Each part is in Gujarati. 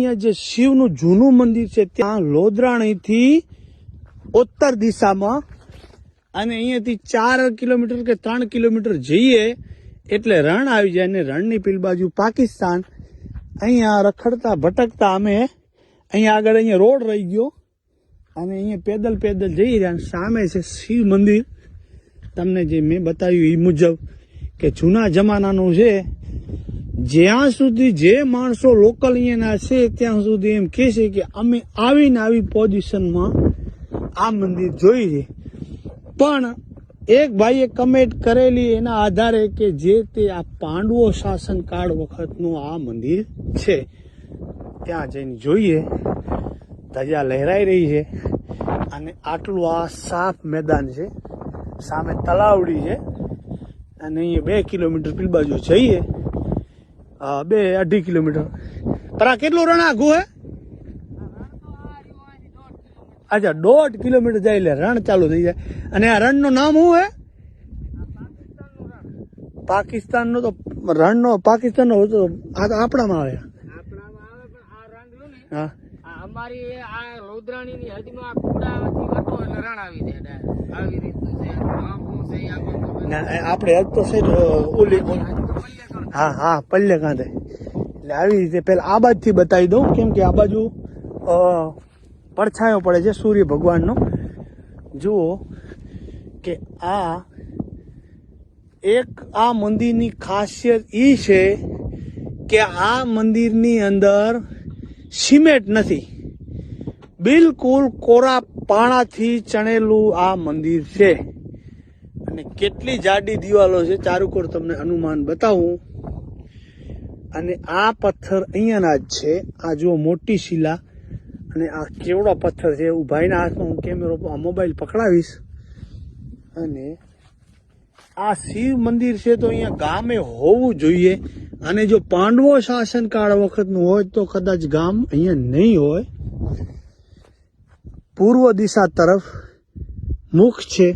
અહીંયા જે શિવનું જૂનું મંદિર છે, ત્યાં લોધરાણીથી ઉત્તર દિશામાં અને અહીંયાથી ચાર કિલોમીટર કે ત્રણ કિલોમીટર જઈએ એટલે રણ આવી જાય અને રણની પીલ બાજુ પાકિસ્તાન. અહીંયા રખડતા, ભટકતા અમે અહીંયા આગળ અહીંયા રોડ રહી ગયો અને અહીંયા પેદલ પેદલ જઈ રહ્યા સામે છે શિવ મંદિર. તમને જે મેં બતાવ્યું એ મુજબ કે જૂના જમાનાનું છે જ્યાં સુધી જે માણસો લોકલ અહીંયાના છે, ત્યાં સુધી એમ કહે છે કે અમે આવીને આવી પોઝિશનમાં આ મંદિર જોઈ છે. પણ એક ભાઈએ કમેન્ટ કરેલી એના આધારે કે જે તે આ પાંડવો શાસનકાળ વખતનું આ મંદિર છે. ત્યાં જઈને જોઈએ. ધજા લહેરાઈ રહી છે. અને આટલું આ સાફ મેદાન છે. સામે તલાવડી છે. અને અહીંયા બે કિલોમીટર પેલી બાજુ જઈએ. હા બે અઢી કિલોમીટર. પર આ કેટલું રણ આખું હે? અચ્છા દોઢ કિલોમીટર જાય એટલે રણ ચાલુ થઈ જાય. અને આ રણનું નામ શું હે? પાકિસ્તાનનો તો રણનો પાકિસ્તાનનો હતો આ તો આપણામાં આવે. પણ હા. અમારી આ લોધરાણીની હદમાં આ હતો એટલે રણ આવી. જાય. આવી રીતનું છે છે આપણે આજ તો સાઈડ ઓલી. હા હા, પલ્લે કાંધે એટલે આવી રીતે પેલા આ બાજુથી બતાવી દઉં. કેમ કે આ બાજુ પડછાયો પડે છે સૂર્ય ભગવાનનો. જુઓ કે આ એક, આ મંદિરની ખાસિયત એ છે કે આ મંદિરની અંદર સિમેન્ટ નથી. બિલકુલ કોરા પાણાથી ચણેલું આ મંદિર છે. અને કેટલી જાડી દિવાલો છે. ચારુકોર તમને અનુમાન બતાવું. અને આ પથ્થર અહીંયાના જ છે. આ જુઓ મોટી શિલા. અને આ કેવડો પથ્થર છે. એવું ભાઈના હાથમાં હું કેમેરો મોબાઈલ પકડાવીશ. અને આ શિવ મંદિર છે તો અહીંયા ગામે હોવું જોઈએ. અને જો પાંડવો શાસનકાળ વખતનું હોય તો કદાચ ગામ અહીંયા નહીં હોય. પૂર્વ દિશા તરફ મુખ છે.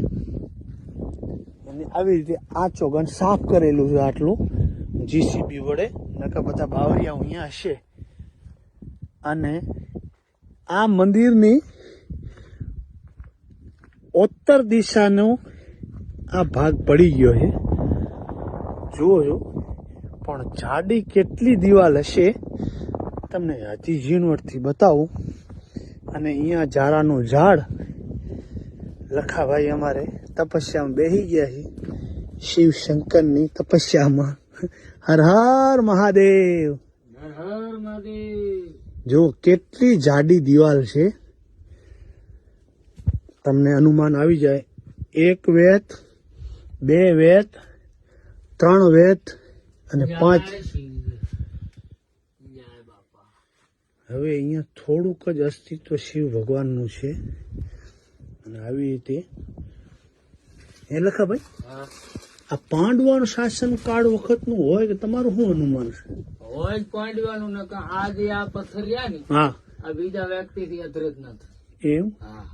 અને આવી રીતે આ ચોગન સાફ કરેલું છે આટલું. જીસીબી વડે. નકર બધા બાવરિયા અહીંયા હશે. અને આ મંદિરની ઉત્તર દિશાનો આ ભાગ પડી ગયો છે. જુઓ પણ જાડી કેટલી દિવાલ હશે તમને હજી ઝીણવટથી બતાવું. અને અહીંયા ઝાડાનું ઝાડ. લખાભાઈ અમારે તપસ્યામાં બેસી ગયા છે. શિવ શંકરની તપસ્યામાં. હર હર મહાદેવ. જો કેટલી જાડી દિવાલ છે. તમને અનુમાન આવી જાય. એક વેત બે વેત ત્રણ વેત અને પાંચ. હવે અહીંયા થોડુંક જ અસ્તિત્વ શિવ ભગવાનનું છે. અને આવી રીતે. એ લખા ભાઈ. આ પાંડવાનું શાસન કાળ વખતનું હોય કે તમારું શું અનુમાન છે? હોય જ પાંડવાનું ને આ જે આ પથ્થર રહ્યા ને હા. આ બીજા વ્યક્તિ થી અદ્રત નથી એમ? હા.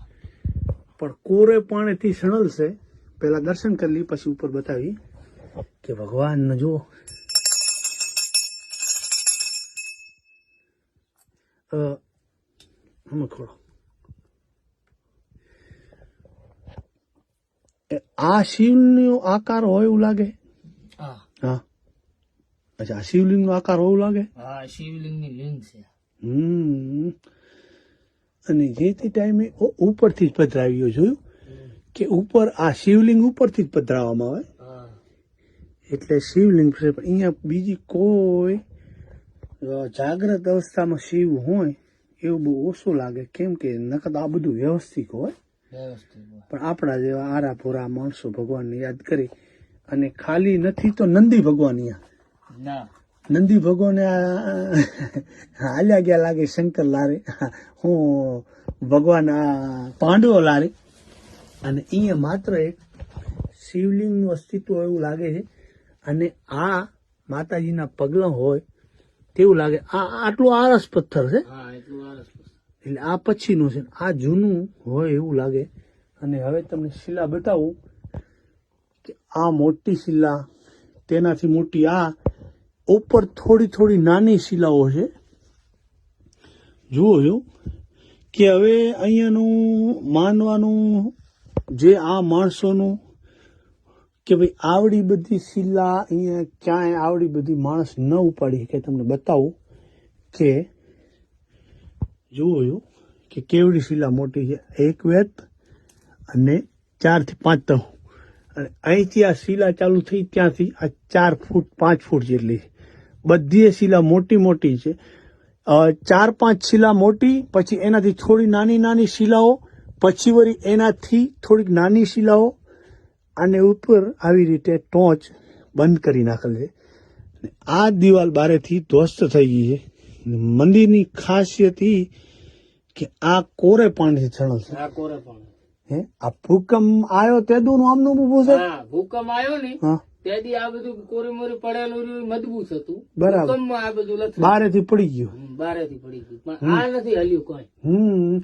પણ કોરે પાણીથી સણલશે પેલા દર્શન કરી લી પછી ઉપર બતાવી. કે ભગવાન જો અ, આમાં ખોલો એ આ શિવનો આકાર હોય એવું લાગે? હા. હા. અચ્છા આ શિવલિંગનો આકાર હોય એવું લાગે? હા શિવલિંગની લિંગ છે. હમ. અને જે તે ટાઈમે ઉપરથી જ પધરાવ્યો જોયું? કે ઉપર આ શિવલિંગ ઉપરથી જ પધરાવવામાં આવે? એટલે શિવલિંગ છે પણ અહીંયા બીજી કોઈ જાગ્રત અવસ્થામાં શિવ હોય એવું બહુ ઓછું લાગે. કેમ કે નકદ આ બધું વ્યવસ્થિત હોય. પણ આપણા જેવા આરા ભોરા માણસો ભગવાનને યાદ કરી અને ખાલી નથી તો નંદી ભગવાન ના. નંદી ભગવાને આ હાલ્યા ગયા લાગે શંકર લારે. હું ભગવાન આ પાંડવો લારે. અને અહીંયા માત્ર એક શિવલિંગનું અસ્તિત્વ એવું લાગે છે. અને આ માતાજીના પગલા હોય તેવું લાગે. આ આટલું આરસ પથ્થર છે. એટલું આ પછીનું છે. આ જૂનું હોય એવું લાગે. અને હવે તમને શિલા બતાવું કે આ મોટી શિલા, તેનાથી મોટી આ, ઉપર થોડી થોડી નાની શિલાઓ છે. જુઓ છો કે હવે અહીંયાનું માનવાનું જે આ માણસોનું કે ભાઈ આવડી બધી શિલા અહીંયા ક્યાંય આવડી બધી માણસ ન ઉપાડી કે તમને બતાવું કે છો કે કેવડી શિલા મોટી છે. એક વેત અને ચારથી પાંચ તહ. અને અહીંથી આ શિલા ચાલુ થઈ ત્યાંથી આ ચાર ફૂટ, પાંચ ફૂટ જેટલી બધી શિલા મોટી મોટી છે. ચાર પાંચ શિલા મોટી, પછી એનાથી થોડી નાની નાની શિલાઓ, પછી વળી એનાથી થોડીક નાની શિલાઓ, અને ઉપર આવી રીતે ટોચ બંધ કરી નાખેલ છે. આ દિવાલ બારેથી ધ્વસ્ત થઈ ગઈ છે. મંદિરની ખાસિયત એ કે આ કોરે પાણીથી છણલ છે. આ કોરે પાણી. હે? આ ભૂકંપ આવ્યો તે દુનું આમનું ઊભું છે? ભૂકંપ આવ્યો ને તેથી આ બધું કોરી મોરી પડેલું મજબૂત હતું. બરાબર. આ બધું બારે બારેથી પડી ગયું. બારેથી પડી ગયું. પણ આ નથી હલ્યું કોઈ. હમ.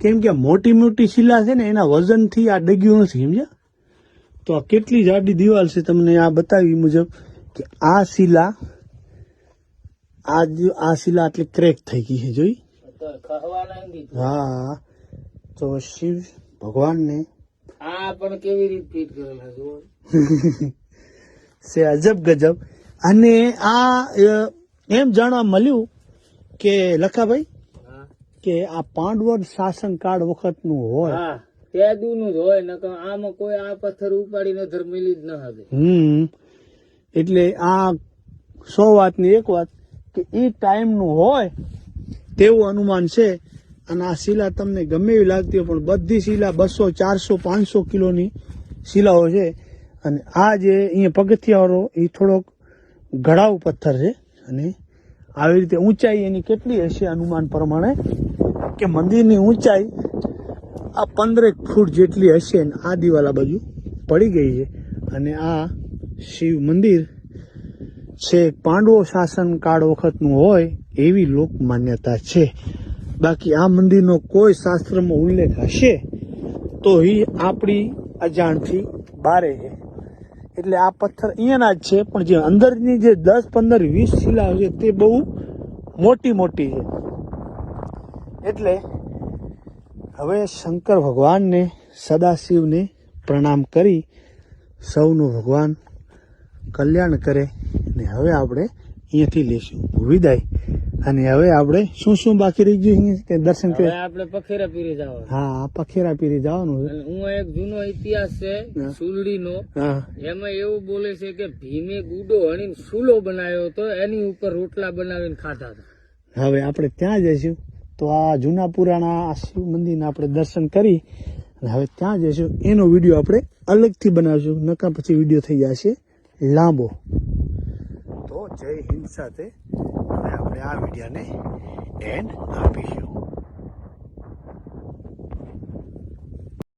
કેમ કે મોટી મોટી શિલા છે ને એના વજનથી આ ડગ્યું નથી સમજ્યા? તો આ કેટલી જાડી દિવાલ છે તમને આ બતાવી મુજબ કે આ શિલા આ આ શિલા આટલી ક્રેક થઈ ગઈ છે જોઈ? હા. તો શિવ ભગવાનને આ પણ કેવી રીતે ફીટ કરેલા જુઓ છે અજબ ગજબ. અને આ એમ જાણવા મળ્યું કે લખાભાઈ કે આ પાંડવર શાસનકાળ વખતનું હોય. હા તેદું નું જ હોય ને આમાં કોઈ આ પથ્થર ઉપાડીને ધર્મેલી જ ન હતી હમ. એટલે આ સો વાતની એક વાત કે એ ટાઈમનું હોય તેવું અનુમાન છે. અને આ શિલા તમને ગમે એવી લાગતી હોય, પણ બધી શિલા બસો, ચારસો, પાંચસો કિલોની શિલાઓ છે. અને આ જે અહીંયા પગથિયાવાળો એ થોડોક ઘડાવ પથ્થર છે. અને આવી રીતે ઊંચાઈ એની કેટલી હશે અનુમાન પ્રમાણે? કે મંદિરની ઊંચાઈ આ પંદરેક ફૂટ જેટલી હશે ને આ દિવાલ બાજુ પડી ગઈ છે. અને આ શિવ મંદિર છે, પાંડવો શાસન કાળ વખતનું હોય એવી લોક માન્યતા છે. બાકી આ મંદિરનો કોઈ શાસ્ત્રમાં ઉલ્લેખ હશે તો એ આપણી અજાણથી બારે છે. એટલે આ પથ્થર અહીંયાના જ છે, પણ જે અંદરની જે દસ, પંદર, વીસ શિલા છે તે બહુ મોટી મોટી છે. એટલે હવે શંકર ભગવાનને, સદાશિવને પ્રણામ કરી સૌનું ભગવાન કલ્યાણ કરે. ને હવે આપણે અહીંયાથી લઈશું વિદાય. અને હવે આપણે શું શું બાકી રહી ગયું કે દર્શન કરી આપણે પખેરા પીરી જવાનું. હા પખેરા પીરી જવાનું છે. હું એક જૂનો ઇતિહાસ છે સુલડી નો હા. એમાં એવું બોલે છે કે ભીમે ગુડો હણીને સુલો બનાવ્યો હતો એની ઉપર રોટલા બનાવીને ખાધા હતા. હવે આપણે ત્યાં જઈશું. તો આ જૂના પુરાણા આ શિવ મંદિરના આપણે દર્શન કરી અને હવે ત્યાં જઈશું. એનો વીડિયો આપણે અલગથી બનાવશું. નકા પછી વીડિયો થઈ જશે લાંબો. જય હિન્દ સાથે હવે આપણે આ વિડીયાને એન્ડ આપીશું.